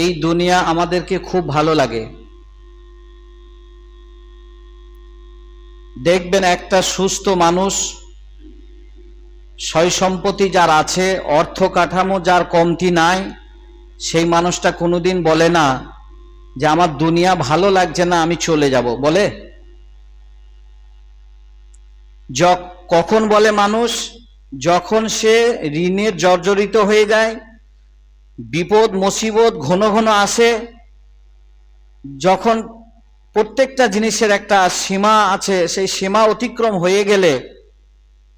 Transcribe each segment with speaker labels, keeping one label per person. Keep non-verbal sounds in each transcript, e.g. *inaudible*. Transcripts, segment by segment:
Speaker 1: এই দুনিয়া আমাদেরকে খুব ভালো লাগে। দেখবেন একটা সুস্থ মানুষ সয় সম্পত্তি যার আছে, অর্থ কাঠামো যার কমতি নাই, সেই মানুষটা কোনোদিন বলে না যে, আমার দুনিয়া ভালো লাগছে না, আমি চলে যাব। বলে? কখন বলে মানুষ? যখন সে ঋণের জর্জরিত হয়ে যায় বিপদ, মুসিবত ঘন ঘন আসে। যখন প্রত্যেকটা জিনিসের একটা সীমা আছে, সেই সীমা অতিক্রম হয়ে গেলে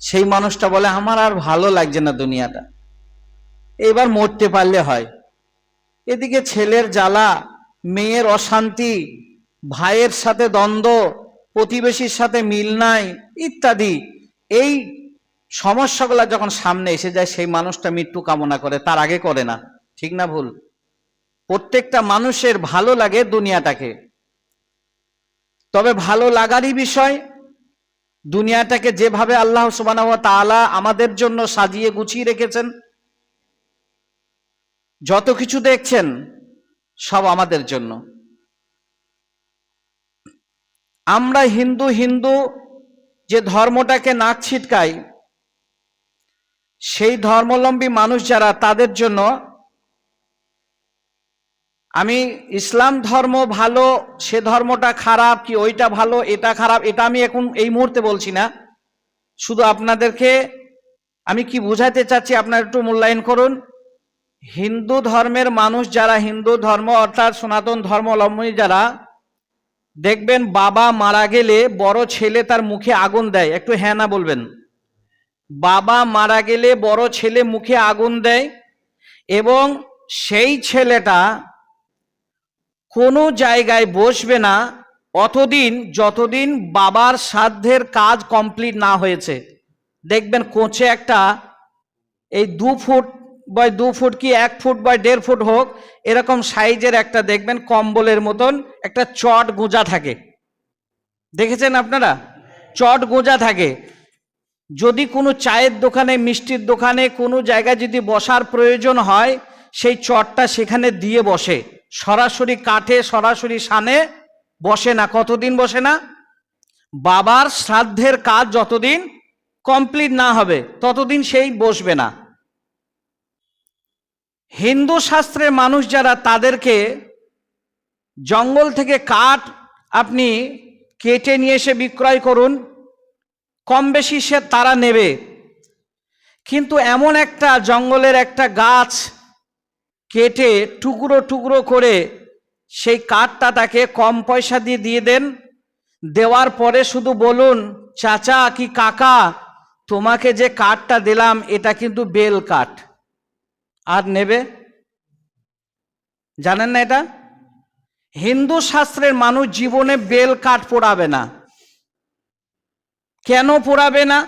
Speaker 1: সেই মানুষটা বলে, আমার আর ভালো লাগছে না দুনিয়াটা। এবার মরতে পারলে হয়। এদিকে ছেলের জ্বালা, মেয়ের অশান্তি, ভাইয়ের সাথে দ্বন্দ্ব, প্রতিবেশীর সাথে মিল নাই, ইত্যাদি। এই সমস্যাগুলো যখন সামনে এসে যায়, সেই মানুষটা মৃত্যু কামনা করে, তার আগে করে না। ঠিক না ভুল? প্রত্যেকটা মানুষের ভালো লাগে দুনিয়াটাকে। তবে ভালো লাগারই বিষয়, দুনিয়াটাকে যেভাবে আল্লাহ সুবাহ তাআলা আমাদের জন্য সাজিয়ে গুছিয়ে রেখেছেন, যত কিছু দেখছেন, সব আমাদের জন্য। আমরা হিন্দু হিন্দু যে ধর্মটাকে নাক ছিটকাই সেই ধর্মলম্বী মানুষ যারা, তাদের জন্য আমি ইসলাম ধর্ম ভালো, সে ধর্মটা খারাপ কি ওইটা ভালো, এটা খারাপ, এটা আমি এখন এই মুহূর্তে বলছি না। শুধু আপনাদেরকে আমি কি বুঝাতে চাচ্ছি আপনারা একটু মূল্যায়ন করুন। হিন্দু ধর্মের মানুষ যারা, হিন্দু ধর্ম অর্থাৎ সনাতন ধর্মাবলম্বী যারা, দেখবেন বাবা মারা গেলে বড় ছেলে তার মুখে আগুন দেয়। একটু হ্যাঁ না বলবেন। বাবা মারা গেলে বড় ছেলে মুখে আগুন দেয় এবং সেই ছেলেটা কোনো জায়গায় বসবে না অতদিন যতদিন বাবার সাধ্যের কাজ কমপ্লিট না হয়েছে। দেখবেন কোচে একটা এই দু ফুট বাই দু ফুট কি এক ফুট বাই দেড় ফুট হোক, এরকম সাইজের একটা দেখবেন কম্বলের মতন একটা চট গোঁজা থাকে। দেখেছেন আপনারা? চট গোঁজা থাকে। যদি কোনো চায়ের দোকানে, মিষ্টির দোকানে কোনো জায়গায় যদি বসার প্রয়োজন হয়, সেই চটটা সেখানে দিয়ে বসে। সরাসরি কাঠে, সরাসরি সানে বসে না। কতদিন বসে না? বাবার শ্রাদ্ধের কাজ যতদিন কমপ্লিট না হবে, ততদিন সেই বসবে না। হিন্দু শাস্ত্রের মানুষ যারা, তাদেরকে জঙ্গল থেকে কাঠ আপনি কেটে নিয়ে এসে বিক্রয় করুন। কম বেশি সে তারা নেবে। কিন্তু এমন একটা জঙ্গলের একটা গাছ কেটে টুকরো টুকরো করে সেই কাঠটা তাকে কম পয়সা দিয়ে দিয়ে দেন। দেওয়ার পরে শুধু বলুন, চাচা কি কাকা, তোমাকে যে কাঠটা দিলাম, এটা কিন্তু বেল কাঠ। আর নেবে? জানেন না এটা? হিন্দু শাস্ত্রের মানুষ জীবনে বেল কাঠ পোড়াবে না। কেন পোড়াবে না?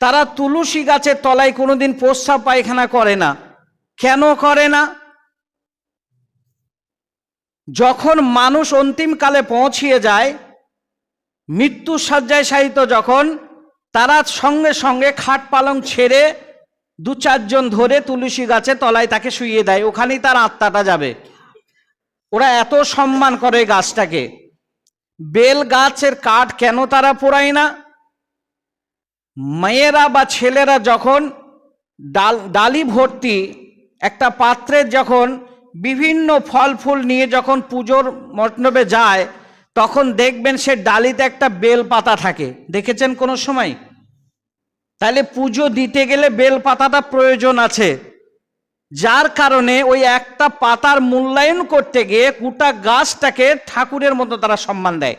Speaker 1: তারা তুলসী গাছের তলায় কোনোদিন প্রস্রাব পায়খানা করে না। কেন করে না? যখন মানুষ অন্তিমকালে পৌঁছিয়ে যায়, মৃত্যু সজ্জায় সাহিত্য যখন, তারা সঙ্গে সঙ্গে খাট পালং ছেড়ে দু চারজন ধরে তুলসী গাছে তলায় তাকে শুইয়ে দেয়। ওখানেই তার আত্মাটা যাবে। ওরা এত সম্মান করে গাছটাকে। বেল গাছের কাঠ কেন তারা পোড়ায় না? মেয়েরা বা ছেলেরা যখন ডাল, ডালি ভর্তি একটা পাত্রে যখন বিভিন্ন ফল ফুল নিয়ে যখন পুজোর মণ্ডপে যায়, তখন দেখবেন সে ডালিতে একটা বেল পাতা থাকে। দেখেছেন কোনো সময়? তাহলে পুজো দিতে গেলে বেল পাতাটা প্রয়োজন আছে। যার কারণে ওই একটা পাতার মূল্যায়ন করতে গিয়ে গোটা গাছটাকে ঠাকুরের মতো তারা সম্মান দেয়।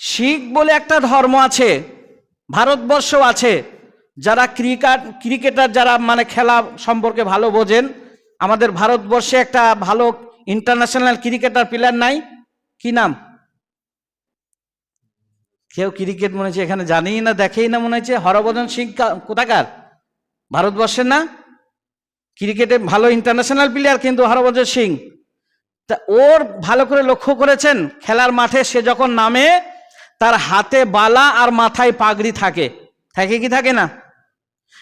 Speaker 1: শিখ বলে একটা ধর্ম আছে, ভারতবর্ষ আছে। যারা ক্রিকেট, ক্রিকেটার যারা মানে খেলা সম্পর্কে ভালো বোঝেন, আমাদের ভারতবর্ষে একটা ভালো ইন্টারন্যাশনাল ক্রিকেটার প্লেয়ার নাই। কি নাম? কেউ ক্রিকেট মনে হচ্ছে এখানে জানেই না, দেখেই না মনে হচ্ছে। হরভজন সিং কোথাকার? ভারতবর্ষের না? ক্রিকেটে ভালো ইন্টারন্যাশনাল প্লেয়ার কিন্তু হরভজন সিং। তা ওর ভালো করে লক্ষ্য করেছেন, খেলার মাঠে সে যখন নামে, তার হাতে বালা আর মাথায় পাগড়ি থাকে। থাকে কি থাকে না?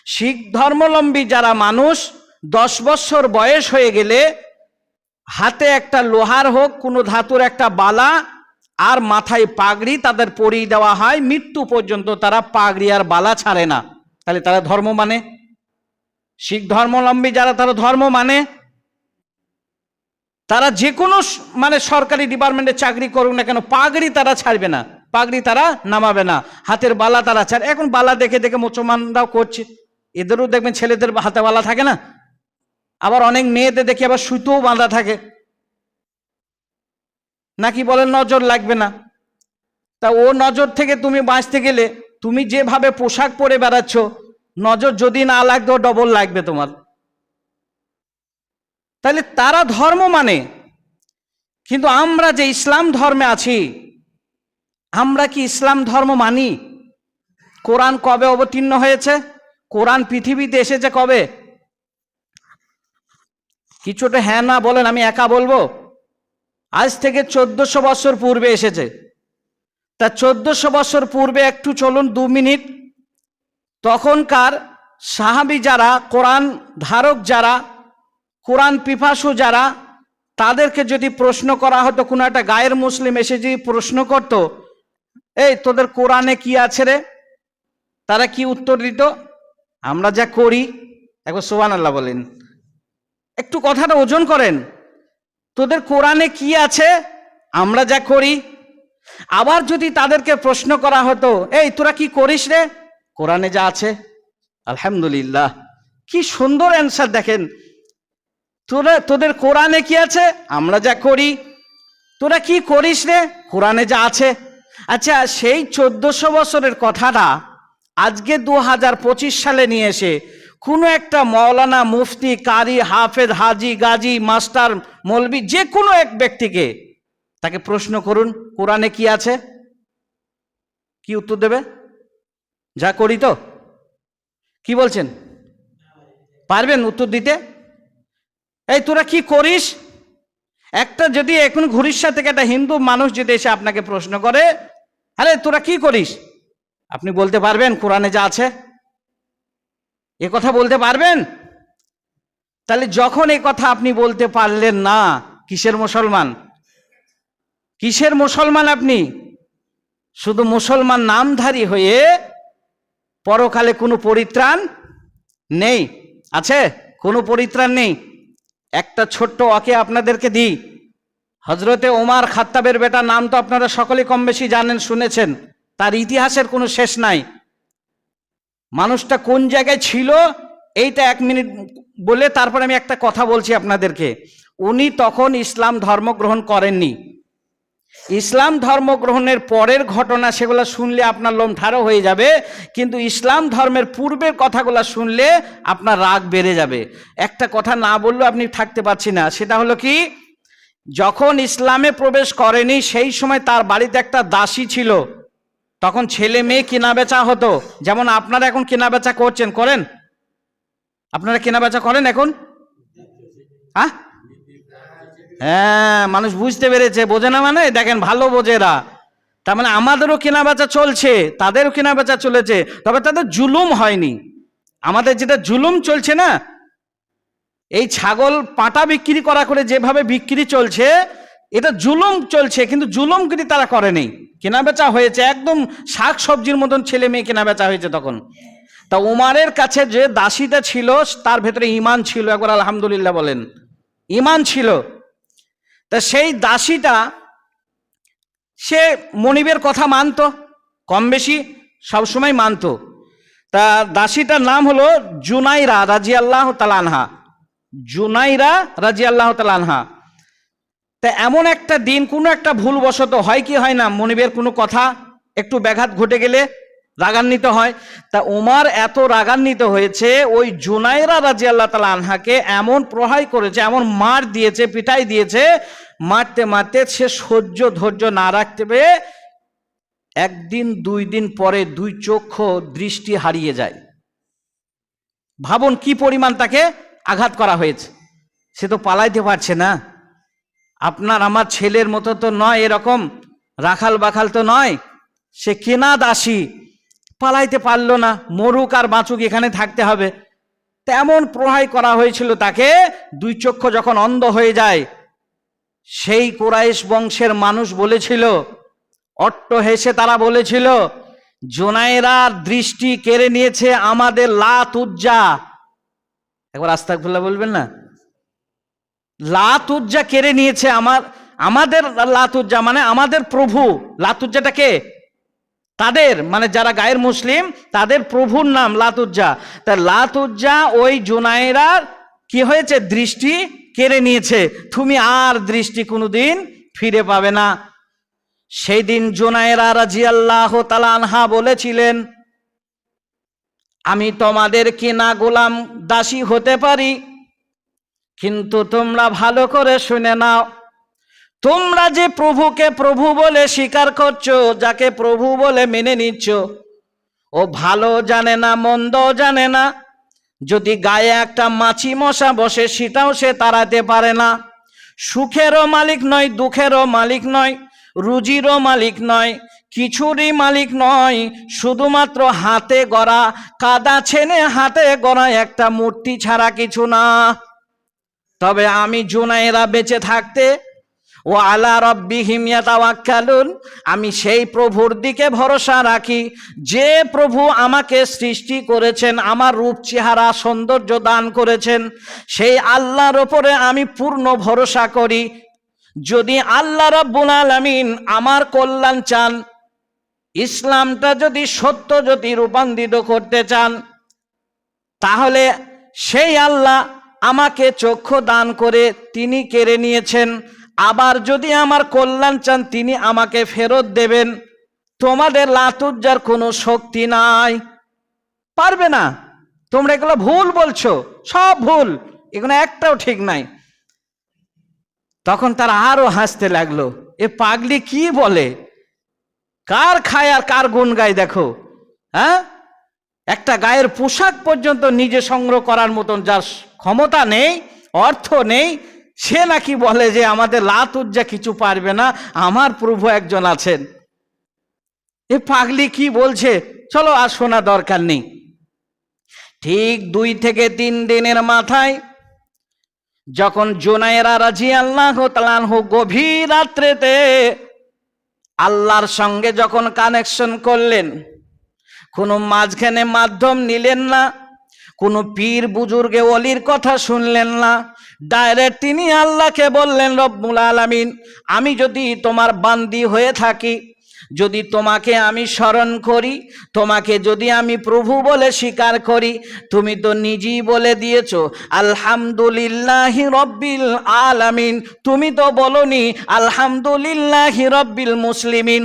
Speaker 1: শিখ ধর্মলম্বী যারা মানুষ, দশ বছর বয়স হয়ে গেলে হাতে একটা লোহার হোক, কোনো ধাতুর একটা বালা আর মাথায় পাগড়ি তাদের পরিয়ে দেওয়া হয়। মৃত্যু পর্যন্ত তারা পাগড়ি আর বালা ছাড়ে না। তাহলে তারা ধর্ম মানে? শিখ ধর্মলম্বী যারা, তারা ধর্ম মানে? তারা যে কোনো মানে সরকারি ডিপার্টমেন্টে চাকরি করুক না কেন, পাগড়ি তারা ছাড়বে না। পাগড়ি তারা নামাবে না। হাতের বালা তারা ছাড়। এখন বালা দেখে দেখে মুসলমানরাও করছে। এদেরও দেখবেন ছেলেদের হাতে বালা থাকে না। আবার অনেক মেয়েদের দেখি আবার সুতোও বাঁধা থাকে। নাকি বলেন নজর লাগবে না। তা ও নজর থেকে তুমি বাঁচতে গেলে তুমি যেভাবে পোশাক পরে বেড়াচ্ছ, নজর যদি না লাগতো ডবল লাগবে তোমার। তাহলে তারা ধর্ম মানে। কিন্তু আমরা যে ইসলাম ধর্মে আছি, আমরা কি ইসলাম ধর্ম মানি? কোরআন কবে অবতীর্ণ হয়েছে? কোরআন পৃথিবীতে এসেছে কবে? কিছুটা হ্যাঁ না বলেন, আমি একা বলব? আজ থেকে চোদ্দশো বছর পূর্বে এসেছে। তা চোদ্দশো বছর পূর্বে একটু চলুন দু মিনিট। তখনকার সাহাবি যারা, কোরআন ধারক যারা, কোরআন পিপাসু যারা, তাদেরকে যদি প্রশ্ন করা হতো, কোনো একটা গায়ের মুসলিম এসে যদি প্রশ্ন করত, এই, তোদের কোরআনে কি আছে রে? তারা কি উত্তর দিত? আমরা যা করি, একবার সোহান আল্লাহ বলেন। একটু কথাটা ওজন করেন। তোদের কোরআনে কি আছে? আমরা যা করি। আবার যদি তাদেরকে প্রশ্ন করা হতো, এই, তোরা কি করিস রে? কোরআনে যা আছে, আলহামদুলিল্লাহ। কি সুন্দর অ্যান্সার দেখেন। তোরা, তোদের কোরআনে কি আছে? আমরা যা করি। তোরা কি করিস রে? কোরআনে যা আছে। আচ্ছা সেই চোদ্দশো বছরের কথাটা আজকে দু হাজার পঁচিশ সালে নিয়ে এসে কোনো একটা মৌলানা মুফতি, কারি, হাফেজ, হাজি, গাজী, মাস্টার, মৌলবি, যে কোনো এক ব্যক্তিকে তাকে প্রশ্ন করুন, কোরআনে কি আছে? কি উত্তর দেবে? যা করি তো। কি বলছেন? পারবেন উত্তর দিতে? এই, তোরা কি করিস? একটা যদি এখন ঘুরিষ্যা থেকে একটা হিন্দু মানুষ যদি এসে আপনাকে প্রশ্ন করে, আরে তোরা কি করিস? আপনি বলতে পারবেন? কোরআনে যা আছে? এ কথা বলতে পারবেন? তাহলে যখন এ কথা আপনি বলতে পারলেন না, কিসের মুসলমান? কিসের মুসলমান আপনি? শুধু মুসলমান নামধারী হয়ে পরকালে কোনো পরিত্রাণ নেই? আছে? কোনো পরিত্রাণ নেই? একটা ছোট্ট ওকে আপনাদেরকে দিই। হজরতে ওমার খাত্তাবের বেটা নাম তো আপনারা সকলে কম বেশি জানেন, শুনেছেন। তার ইতিহাসের কোনো শেষ নাই। মানুষটা কোন জায়গায় ছিল, এইটা এক মিনিট বলে তারপরে আমি একটা কথা বলছি আপনাদেরকে। উনি তখন ইসলাম ধর্ম গ্রহণ করেননি। ইসলাম ধর্ম গ্রহণের পরের ঘটনা সেগুলো শুনলে আপনার লোম ঠাড়ো হয়ে যাবে, কিন্তু ইসলাম ধর্মের পূর্বের কথাগুলো শুনলে আপনার রাগ বেড়ে যাবে। একটা কথা না বললেও আপনি থাকতে পারছি না, সেটা হলো কি, যখন ইসলামে প্রবেশ করেনি, সেই সময় তার বাড়িতে একটা দাসী ছিল। তখন ছেলে মেয়ে কেনা বেচা হতো। যেমন আপনারা এখন কেনা বেচা করছেন, করেন? আপনারা কেনা বেচা করেন এখন? হ্যাঁ হ্যাঁ মানুষ বুঝতে পেরেছে, বোঝে না মানে? দেখেন, ভালো বোঝে এরা। তার মানে আমাদেরও কেনা বেচা চলছে, তাদেরও কেনা বেচা চলেছে, তবে তাদের জুলুম হয়নি। আমাদের যেটা জুলুম চলছে না, এই ছাগল পাটা বিক্রি করা করে যেভাবে বিক্রি চলছে এটা জুলুম চলছে, কিন্তু জুলুমগিরি তারা করেনি। কেনা বেচা হয়েছে, একদম শাক সবজির মতন ছেলে মেয়ে কেনা বেচা হয়েছে তখন। তা উমারের কাছে যে দাসীটা ছিল, তার ভেতরে ইমান ছিল, একবার আলহামদুলিল্লাহ বলেন। ইমান ছিল। তা সেই দাসীটা, সে মনিবের কথা মানতো কম বেশি সবসময় মানতো। তা দাসীটার নাম হলো জুনাইরা রাজি আল্লাহ তালানহা জুনাইরা রাজি আল্লাহ তালানহা তা এমন একটা দিন, কোনো একটা ভুলবশত হয় কি হয় না, মনিবের কোনো কথা একটু ব্যাঘাত ঘটে গেলে রাগান্বিত হয়। তা ওমার এত রাগান্বিত হয়েছে, ওই জুনাইরা রাজি আল্লাহ তালা আনহাকে এমন প্রহাই করেছে, এমন মার দিয়েছে, পিটাই দিয়েছে, মারতে মারতে সে সহ্য ধৈর্য না রাখতে পেরে একদিন, দুই দিন পরে দুই চক্ষু দৃষ্টি হারিয়ে যায়। ভাবুন কি পরিমাণ তাকে আঘাত করা হয়েছে। সে তো পালাইতে পারছে না। আপনার আমার ছেলের মতো তো নয়, এরকম রাখাল বাখাল তো নয়। সে কেনা দাসী, পালাইতে পারল না, মরুক আর বাঁচুক এখানে থাকতে হবে। তেমন প্রহাই করা হয়েছিল তাকে, দুই চক্ষু যখন অন্ধ হয়ে যায়, সেই কোরাইশ বংশের মানুষ বলেছিল, অট্ট হেসে তারা বলেছিল জোনাইরার দৃষ্টি কেড়ে নিয়েছে আমাদের লাত উজ্জা। একবার আস্তাকফুল্লাহ বলবেন না? লাতুজ্জা কেড়ে নিয়েছে আমার, আমাদের লাতুজ্জা মানে আমাদের প্রভু লাতুজ্জাটা কে? তাদের মানে যারা গায়ের মুসলিম, তাদের প্রভুর নাম লাতুজ্জা তা লাতুজ্জা ওই জুনাইরার কি হয়েছে? দৃষ্টি কেড়ে নিয়েছে। তুমি আর দৃষ্টি কোনোদিন ফিরে পাবে না। সেই দিন জুনাইরা রাজি আল্লাহ আনহা বলেছিলেন, আমি তোমাদের কিনা গোলাম দাসী হতে পারি কিন্তু তোমরা ভালো করে শুনে নাও। তোমরা যে প্রভুকে প্রভু বলে স্বীকার করছ, যাকে প্রভু বলে মেনে নিচ্ছ, ও ভালো জানে না মন্দ জানে না। যদি গায়ে একটা মাছি মশা বসে, সেটাও সে তাড়াতে পারে না। সুখেরও মালিক নয়, দুঃখেরও মালিক নয়, রুজিরও মালিক নয়, কিছুরই মালিক নয়। শুধুমাত্র হাতে গড়া, কাদা ছেনে হাতে গড়া একটা মূর্তি ছাড়া কিছু না। তবে আমি জুনাইরা বেঁচে থাকতে, ও আলা রব্বিহিম ইয়াতাওয়াক্কালুন, আমি সেই প্রভুর দিকে ভরসা রাখি। যে প্রভু আমাকে সৃষ্টি করেছেন, আমার রূপ, চেহারা, সৌন্দর্য দান করেছেন, সেই আল্লাহর ওপরে আমি পূর্ণ ভরসা করি। যদি আল্লাহ রব্বুল আলামিন আমার কল্যাণ চান, ইসলামটা যদি সত্য যদি রূপান্তরিত করতে চান, তাহলে সেই আল্লাহ আমাকে চক্ষু দান করে তিনি কেড়ে নিয়েছেন। আবার যদি আমার কল্যাণ চান, তিনি আমাকে ফেরত দেবেন। তোমাদের লাতুজ্জার কোনো শক্তি নাই। পারবে না। তোমরা এগুলো ভুল বলছো। সব ভুল। এগুলো একটাও ঠিক নাই। তখন তারা আরও হাসতে লাগল। এ পাগলি কি বলে? কার খায় আর কার গুণ গায় দেখো হ্যাঁ? একটা গায়ের পোশাক পর্যন্ত নিজে সংগ্রহ করার মতন যার ক্ষমতা নেই, অর্থ নেই, সে নাকি বলে যে আমাদের লাত উজ্জা কিছু পারবে না, আমার প্রভু একজন আছেন। এ পাগলি কি বলছে? চলো আর শোনা দরকার নেই। ঠিক দুই থেকে তিন দিনের মাথায়, যখন জোনায়েরা রাজি আল্লাহ তালানহ গভীর রাত্রেতে আল্লাহর সঙ্গে যখন কানেকশন করলেন, কোনো মাঝখানে মাধ্যম নিলেন না কোনো পীর বুজুর্গে অলির কথা শুনলেন না। ডাইরেক্ট তিনি আল্লাহকে বললেন, রব্বুল আলামিন, আমি যদি তোমার বান্দি হয়ে থাকি, যদি তোমাকে আমি স্মরণ করি, তোমাকে যদি আমি প্রভু বলে স্বীকার করি, তুমি তো নিজেই বলে দিয়েছ, আলহামদুলিল্লাহি রব্বিল আলামিন, তুমি তো বলনি, আলহামদুলিল্লাহি রব্বিল মুসলিমিন।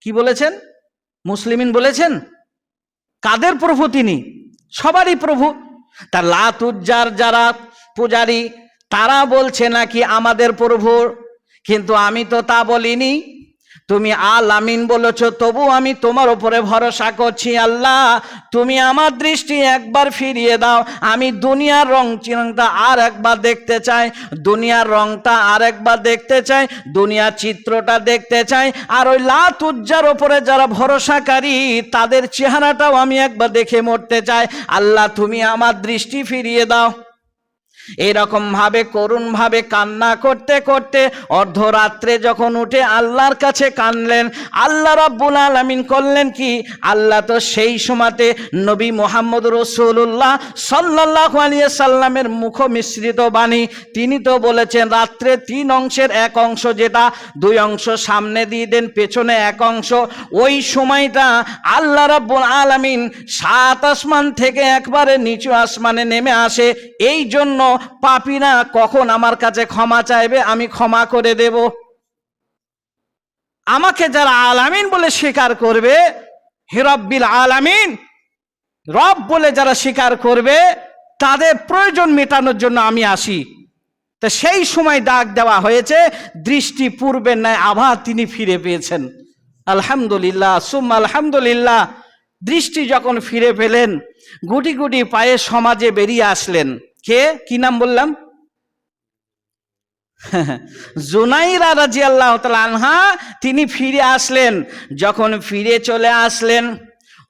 Speaker 1: কি বলেছেন? মুসলিমিন বলেছেন? কাদের প্রভু তিনি? সবারই প্রভু। তার লাতুজ্জার যারা পূজারী, তারা বলছে নাকি আমাদের প্রভু কিন্তু আমি তো তা বলিনি। তুমি আল আমিন বলেছ, তবু আমি তোমার উপরে ভরসা করছি আল্লাহ। তুমি আমার দৃষ্টি একবার ফিরিয়ে দাও, আমি দুনিয়ার রং চিরংটা আর একবার দেখতে চাই, দুনিয়ার রংটা আর একবার দেখতে চাই, দুনিয়ার চিত্রটা দেখতে চাই, আর ওই লাত উজ্জার ওপরে যারা ভরসাকারী, তাদের চেহারাটাও আমি একবার দেখে মরতে চাই। আল্লাহ, তুমি আমার দৃষ্টি ফিরিয়ে দাও। এরকম ভাবে করুণ ভাবে কান্না করতে করতে অর্ধরাত্রে যখন উঠে আল্লাহর কাছে কানলেন আল্লাহ রাব্বুল আলামিন করলেন কি? আল্লাহ তো সেই সময়তে নবী মোহাম্মদ রসুল্লাহ সাল্লাহ আলিয়া সাল্লামের মুখ মিশ্রিত বাণী, তিনি তো বলেছেন, রাত্রে তিন অংশের এক অংশ যেটা, দুই অংশ সামনে দিয়ে দেন, পেছনে এক অংশ। ওই সময়টা আল্লাহ রাব্বুল আলামিন সাত আসমান থেকে একবারে নিচু আসমানে নেমে আসে। এই জন্য পাপিনা কখন আমার কাছে ক্ষমা চাইবে আমি ক্ষমা করে দেব। আমাকে যারা আলামিন বলে স্বীকার করবে হিরব্বিল আলামিন, রব বলে যারা স্বীকার করবে, তাদের প্রয়োজন মেটানোর জন্য আমি আসি। তা সেই সময় ডাক দেওয়া হয়েছে, দৃষ্টি পূর্বের ন্যায় আবার তিনি ফিরে পেয়েছেন। আলহামদুলিল্লাহ সুম আলহামদুলিল্লাহ, দৃষ্টি যখন ফিরে পেলেন, গুটি গুটি পায়ে সমাজে বেরিয়ে আসলেন। কে? কি নাম বললাম? *laughs* জুনাইরা রাজি আল্লাহ আনহা, তিনি ফিরে আসলেন। যখন ফিরে চলে আসলেন,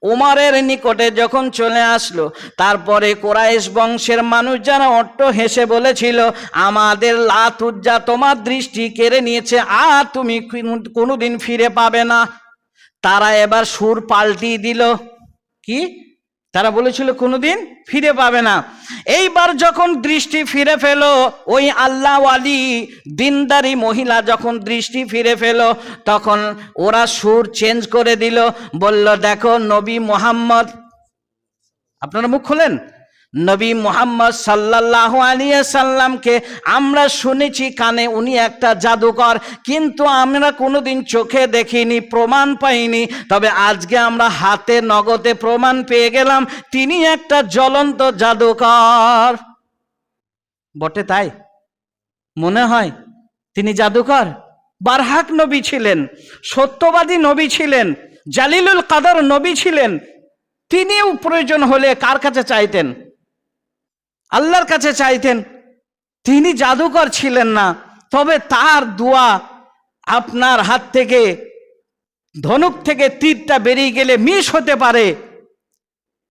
Speaker 1: উমারের নিকটে যখন চলে আসলো, তারপরে কোরাইশ বংশের মানুষ যারা অট্ট হেসে বলেছিল, আমাদের লাতুজ্জা তোমার দৃষ্টি কেড়ে নিয়েছে, আর তুমি কোন- কোনোদিন ফিরে পাবে না। তারা এবার সুর পাল্টিয়ে দিল। কি? তারা বলেছিল, কোনোদিন ফিরে পাবে না। এইবার যখন দৃষ্টি ফিরে ফেল ওই আল্লাহওয়ালি, দিনদারি মহিলা যখন দৃষ্টি ফিরে ফেল তখন ওরা সুর চেঞ্জ করে দিল, বলল, দেখো নবী মোহাম্মদ আপনারা মুখ খোলেন? নবী মোহাম্মদ সাল্লাহ আলিয়া সাল্লামকে আমরা শুনেছি কানে উনি একটা জাদুকর, কিন্তু আমরা কোনোদিন চোখে দেখিনি, প্রমাণ পাইনি। তবে আজকে আমরা হাতে নগদে প্রমাণ পেয়ে গেলাম, তিনি একটা জ্বলন্ত জাদুকর। বটে তাই? মনে হয় তিনি জাদুকর? বারহাক নবী ছিলেন, সত্যবাদী নবী ছিলেন, জালিলুল কাদার নবী ছিলেন। তিনিও প্রয়োজন হলে কার কাছে চাইতেন? আল্লাহর কাছে চাইতেন, তিনি জাদুকর ছিলেন না, তবে তার দোয়া আপনার হাত থেকে, ধনুক থেকে তীরটা বেরিয়ে গেলে মিস হতে পারে।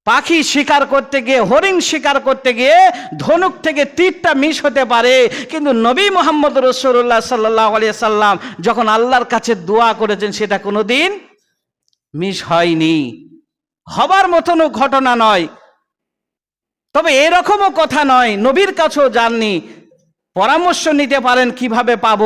Speaker 1: পাখি শিকার করতে গিয়ে, হরিণ শিকার করতে গিয়ে ধনুক থেকে তীরটা মিস হতে পারে। কিন্তু নবী মোহাম্মদ রসুল্লাহ সাল্লাহ আলিয়া সাল্লাম যখন আল্লাহর কাছে দোয়া করেছেন, সেটা কোনোদিন মিস হয়নি। হবার মতনও ঘটনা নয়। তবে এরকমও কথা নয়, নবীর কাছেও যাননি। পরামর্শ নিতে পারেন কীভাবে পাব।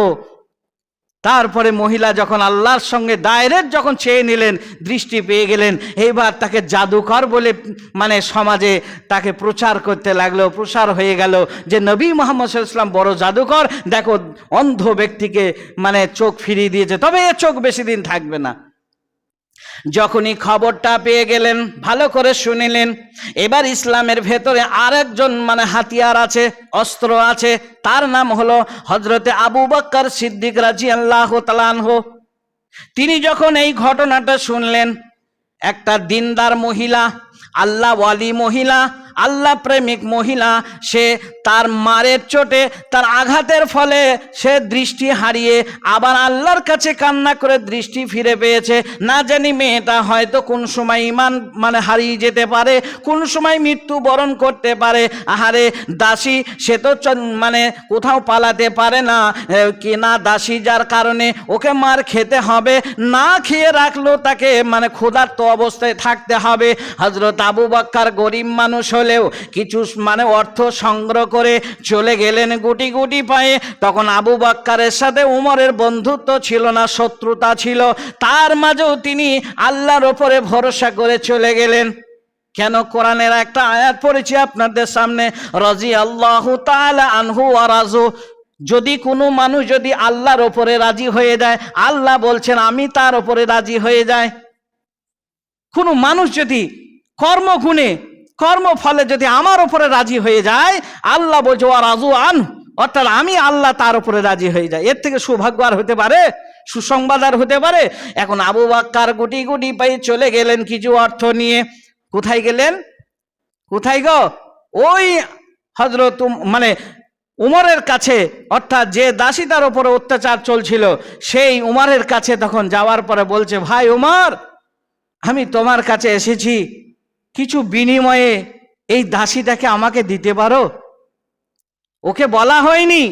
Speaker 1: তারপরে মহিলা যখন আল্লাহর সঙ্গে ডাইরেক্ট যখন চেয়ে নিলেন, দৃষ্টি পেয়ে গেলেন, এইবার তাকে জাদুকর বলে মানে সমাজে তাকে প্রচার করতে লাগল, প্রসার হয়ে গেল যে নবী মোহাম্মদ ইসলাম বড় জাদুকর। দেখো, অন্ধ ব্যক্তিকে মানে চোখ ফিরিয়ে দিয়েছে, তবে এ চোখ বেশি দিন থাকবে না। যখনই খবরটা পেয়ে গেলেন, ভালো করে শুনিলেন। এবার ইসলামের ভেতরে আরেকজন মানে হাতিয়ার আছে, অস্ত্র আছে, তার নাম হলো হজরতে আবু বাক্কর সিদ্দিক রাজি আল্লাহ তালানহ তিনি যখন এই ঘটনাটা শুনলেন, একটা দিনদার মহিলা আল্লাহ ওয়ালি মহিলা আল্লাহ প্রেমিক মহিলা সে তার মারের চোটে তার আঘাতের ফলে সে দৃষ্টি হারিয়ে আবার আল্লাহর কাছে কান্না করে দৃষ্টি ফিরে পেয়েছে। না জানি মেয়েটা হয়তো কোন সময় ইমান মানে হারিয়ে যেতে পারে কোন সময় মৃত্যু বরণ করতে পারে। আহারে দাসী সে তো মানে কোথাও পালাতে পারে না। এ, কি না দাসী যার কারণে ওকে মার খেতে হবে না খেয়ে রাখল তাকে মানে ক্ষুধার্ত অবস্থায় থাকতে হবে। হজরত আবু বাক্কার গরিব মানুষ হলেও কিছু মানে অর্থ সংগ্রহ করে চলে গেলেন গুটি গুটি পায়ে। তখন আবু বাক্কারের সাথে উমরের বন্ধুত্ব ছিল না, শত্রুতা ছিল। তার মাঝেও তিনি আল্লাহর ওপরে ভরসা করে চলে গেলেন। কেন? কোরআনের একটা আয়াত পড়েছি আপনাদের সামনে। রাজি আল্লাহ আনহু আরাজু যদি কোনো মানুষ যদি আল্লাহর ওপরে রাজি হয়ে যায়, আল্লাহ বলছেন, আমি তার ওপরে রাজি হয়ে যায় কোনো মানুষ যদি কর্মগুণে কর্মফলে যদি আমার ওপরে রাজি হয়ে যায়, আল্লাহ বলছে ও রাজু আন অর্থাৎ আমি আল্লাহ তার উপরে রাজি হয়ে যায় এর থেকে সৌভাগ্য আর হতে পারে, সুসংবাদ আর হতে পারে। এখন আবু বাক্কার গুটি গুটি পাই চলে গেলেন কিছু অর্থ নিয়ে। কোথায় গেলেন? কোথায় গো? ওই হজরত মানে উমরের কাছে। অর্থাৎ যে দাসী তার উপরে অত্যাচার চলছিল, সেই উমরের কাছে তখন যাওয়ার পরে বলছে, ভাই উমর, আমি তোমার কাছে এসেছি। কিছু বিনিময়ে এই দাসীটাকে আমাকে দিতে পারো? ওকে বলা হয়নি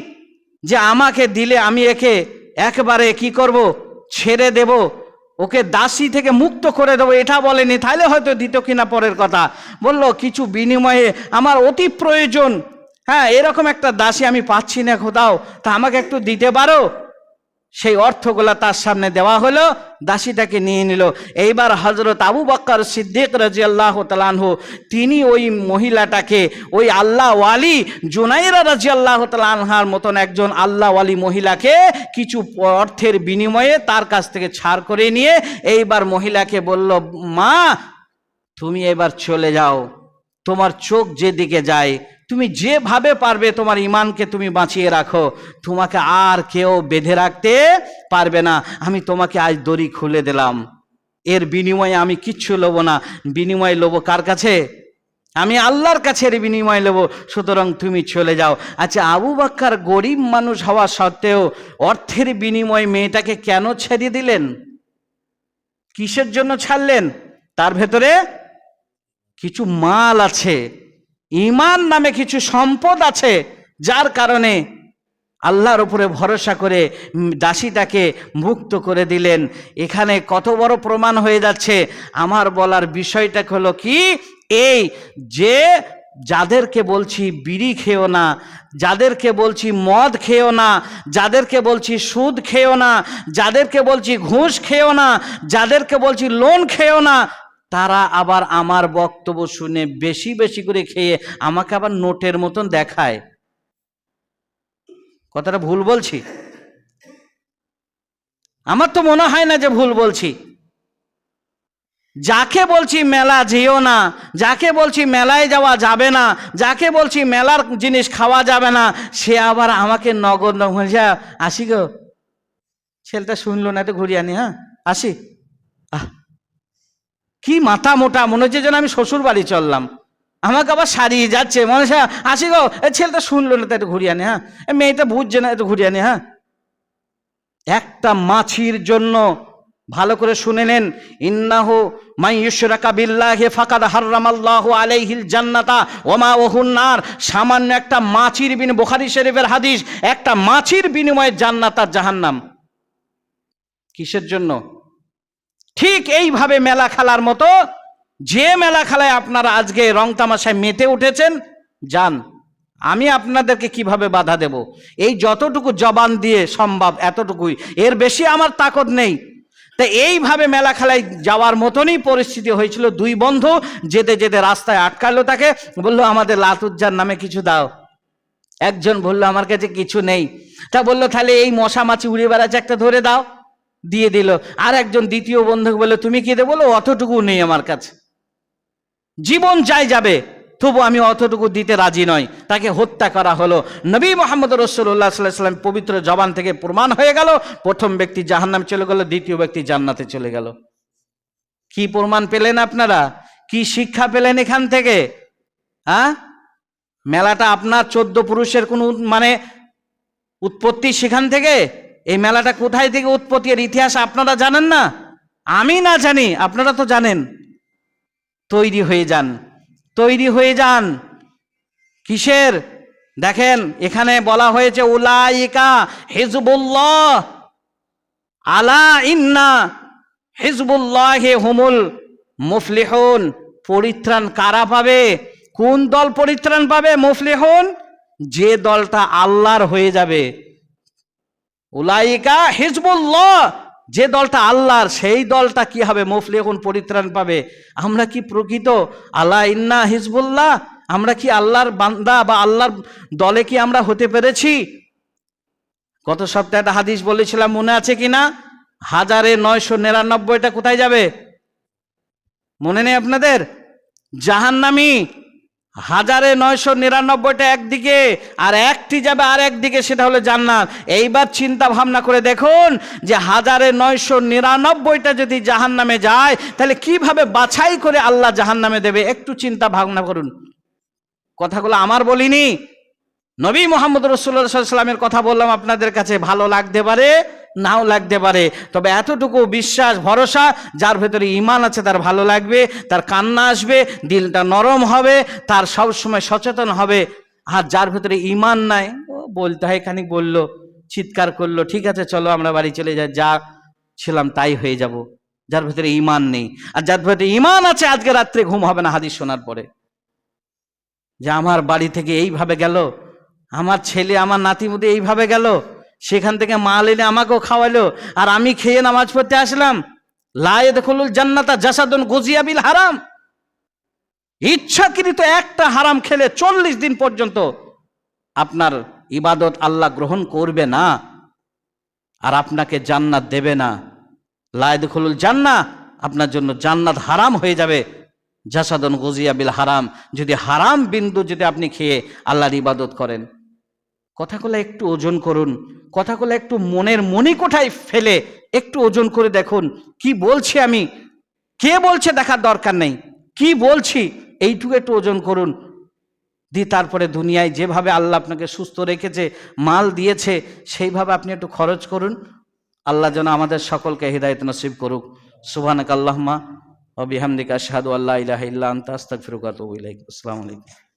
Speaker 1: যে আমাকে দিলে আমি একে একবারে কি করব, ছেড়ে দেব, ওকে দাসী থেকে মুক্ত করে দেবো, এটা বলেনি। তাহলে হয়তো দিত কিনা পরের কথা। বলল, কিছু বিনিময়ে আমার অতি প্রয়োজন। হ্যাঁ এরকম একটা দাসী আমি পাচ্ছি না কোথাও তা আমাকে একটু দিতে পারো? সেই অর্থগুলা তার সামনে দেওয়া হলো, দাসীটাকে নিয়ে নিল। এইবার হজরত আবু বক্কর সিদ্দিক রাজি আল্লাহ তালানহু তিনি ওই মহিলাটাকে, ওই আল্লাহ ওয়ালি জুনাইরা রাজি আল্লাহ তালানহার মতন একজন আল্লাহ ওয়ালি মহিলাকে কিছু অর্থের বিনিময়ে তার কাছ থেকে ছাড় করে নিয়ে এইবার মহিলাকে বলল, মা, তুমি এবার চলে যাও। তোমার চোখ যেদিকে যায় তুমি যেভাবে পারবে তোমার ইমানকে তুমি বাঁচিয়ে রাখো, তোমাকে আর কেউ বেঁধে রাখতে পারবে না। আমি তোমাকে আজ দড়ি খুলে দিলাম। এর বিনিময়ে আমি কিচ্ছু লোব না। বিনিময় লোব কার কাছে? আমি আল্লাহর কাছে এর বিনিময় নেব সুতরাং তুমি চলে যাও। আচ্ছা আবু বাক্কার গরিব মানুষ হওয়া সত্ত্বেও অর্থের বিনিময়ে মেয়েটাকে কেন ছেড়ে দিলেন? কিসের জন্য ছাড়লেন? তার ভেতরে কিছু মাল আছে। ইমান নামে কিছু সম্পদ আছে, যার কারণে আল্লাহর উপরে ভরসা করে দাসীটাকে মুক্ত করে দিলেন। এখানে কত বড় প্রমাণ হয়ে যাচ্ছে। আমার বলার বিষয়টা হলো কি? এই যে যাদেরকে বলছি বিড়ি খেও না, যাদেরকে বলছি মদ খেও না, যাদেরকে বলছি সুদ খেও না, যাদেরকে বলছি ঘুষ খেও না, যাদেরকে বলছি লোন খেও না তারা আবার আমার বক্তব্য শুনে বেশি বেশি করে খেয়ে আমাকে আবার নোটের মতন দেখায়। কথাটা ভুল বলছি? আমার তো মনে হয় না যে ভুল বলছি। যাকে বলছি মেলা যেও না, যাকে বলছি মেলায় যাওয়া যাবে না, যাকে বলছি মেলার জিনিস খাওয়া যাবে না, সে আবার আমাকে নগদ যা আসি গো। ছেলেটা শুনলো না, একটু ঘুরিয়ে আনি হ্যাঁ আসি। আহ কি মাথা মোটা, মনে হচ্ছে যেন আমি শ্বশুর বাড়ি চললাম। আমাকে আবার সারিয়ে যাচ্ছে, মনে হচ্ছে, আসি গো ছেলেটা শুনলো না তো একটু ঘুরিয়ে আনি হ্যাঁ? মেয়েটা বুঝছে না, একটু ঘুরিয়ে আনি হ্যাঁ? একটা মাছির জন্য ভালো করে শুনে নেন, ইন্নাহু মাই ইউশরাকা বিল্লাহি ফাকাদ হাররামাল্লাহু আলাইহিল জান্নাতা ওমা ওহুন নার। সামান্য একটা মাছির বিন বুখারী শরীফের হাদিস, একটা মাছির বিনিময়ে জান্নাত আর জাহান্নাম। কিসের জন্য? ঠিক এইভাবে মেলা খেলার মতো যে মেলা খেলায় আপনারা আজকে রং তামাশায় মেতে উঠেছেন, যান। আমি আপনাদেরকে কীভাবে বাধা দেব? এই যতটুকু জবান দিয়ে সম্ভব এতটুকুই। এর বেশি আমার তাকত নেই। তা এইভাবে মেলা খেলায় যাওয়ার মতনই পরিস্থিতি হয়েছিল। দুই বন্ধু যেতে যেতে রাস্তায় আটকালো তাকে। বলল, আমাদের লাতুজ্জার নামে কিছু দাও। একজন বলল, আমার কাছে কিছু নেই। তা বলল, তাহলে এই মশা মাছি উড়ে বেড়াচ্ছে, একটা ধরে দাও। দিয়ে দিল। আর একজন দ্বিতীয় বন্ধু বলল, তুমি কি দেবো? বলো অতটুকু নেই আমার কাছে। জীবন যাই যাবে, তবু আমি অতটুকু দিতে রাজি নই। তাকে হত্যা করা হলো। নবী মোহাম্মদ রসুল্লাহ সাল্লাহ সাল্লাম পবিত্র জবান থেকে প্রমাণ হয়ে গেল। প্রথম ব্যক্তি জাহান্নাম চলে গেল, দ্বিতীয় ব্যক্তি জান্নাতে চলে গেল। কি প্রমাণ পেলেন আপনারা? কি শিক্ষা পেলেন এখান থেকে? হ্যাঁ? মেলাটা আপনার চোদ্দ পুরুষের কোন মানে উৎপত্তি সেখান থেকে? এই মেলাটা কোথায় থেকে উৎপত্তি এর ইতিহাস আপনারা জানেন না? আমি না জানি, আপনারা তো জানেন। তৈরি হয়ে যান। তৈরি হয়ে যান। কিসের? দেখেন, এখানে বলা হয়েছে, উলাইকা হিজবুল্লাহ আলা ইন্না হিজবুল্লাহ হুমুল মুফলিহুন। পরিত্রাণ কারা পাবে? কোন দল পরিত্রাণ পাবে মুফলিহুন? যে দলটা আল্লাহর হয়ে যাবে। উলাইকা হিজবুল্লাহ। যে দলটা আল্লাহর, সেই দলটা কি হবে? মুফলি এখন পরিত্রাণ পাবে। আমরা কি প্রকৃত? আল্লাহ ইন্না হিজবুল্লাহ? আমরা কি আল্লাহর বান্দা বা আল্লাহর দলে কি আমরা হতে পেরেছি? গত সপ্তাহে একটা হাদিস বলেছিলাম, মনে আছে কি না? হাজারে নয়শো নিরানব্বইটা কোথায় যাবে? মনে নেই আপনাদের? জাহান্নামি। হাজারে নয়শো নিরানব্বইটা একদিকে আর একটি যাবে আর একদিকে সেটা হলো জান্নাত। এইবার চিন্তা ভাবনা করে দেখুন যে হাজারে নয়শো নিরানব্বইটা যদি জাহান নামে যায়, তাহলে কীভাবে বাছাই করে আল্লাহ জাহান নামে দেবে? একটু চিন্তা ভাবনা করুন। কথাগুলো আমার বলিনি। নবী মোহাম্মদ রসুল্লাহ সাল্লামের কথা বললাম, আপনাদের কাছে ভালো লাগতে পারে, নাও লাগতে পারে। তবে এতটুকু বিশ্বাস, ভরসা, যার ভেতরে ইমান আছে, তার ভালো লাগবে, তার কান্না আসবে, দিলটা নরম হবে, তার সব সময় সচেতন হবে। আর যার ভেতরে ইমান নাই বলতে হয়, খানিক বলল, চিৎকার করল, ঠিক আছে, চলো, আমরা বাড়ি চলে যাই, যা ছিলাম তাই হয়ে যাব। যার ভেতরে ইমান নেই। আর যার ভেতরে ইমান আছে, আজকে রাত্রে ঘুম হবে না, হাদিস শোনার পরে। যে আমার বাড়ি থেকে এইভাবে গেল আমার ছেলে, আমার নাতিমুদি এইভাবে গেল। সেখান থেকে মাল এনে আমাকেও খাওয়ালো আর আমি খেয়ে নামাজ পড়তে আসলাম। লায়ে দেখুল জান্নাতা জাসাদুন গজিয়াবিল হারাম। ইচ্ছাকৃত একটা হারাম খেলে চল্লিশ দিন পর্যন্ত আপনার ইবাদত আল্লাহ গ্রহণ করবে না আর আপনাকে জান্নাত দেবে না। লায়দুল জান্না, আপনার জন্য জান্নাত হারাম হয়ে যাবে। জাসাদন গজিয়া বিল হারাম। যদি হারাম বিন্দু যদি আপনি খেয়ে আল্লাহর ইবাদত করেন। কথাগুলো একটু ওজন করুন, কথাগুলো একটু মনের মনি কোঠায় ফেলে একটু ওজন করে দেখুন, কি বলছি আমি? কে বলছে দেখার দরকার নেই? কি বলছি? এইটুকু একটু ওজন করুন। দিয়ে তারপরে দুনিয়ায় যেভাবে আল্লাহ আপনাকে সুস্থ রেখেছে, মাল দিয়েছে, সেইভাবে আপনি একটু খরচ করুন। আল্লাহ যেন আমাদের সকলকে হৃদায়ত নসিব করুক। সুবাহানক আল্লাহমা অবিহামদিক শাহাদু আল্লাহ ইলাহ ইল্লা আন্তা আস্তাক ফিরুকাত আসসালামু আলাইকুম।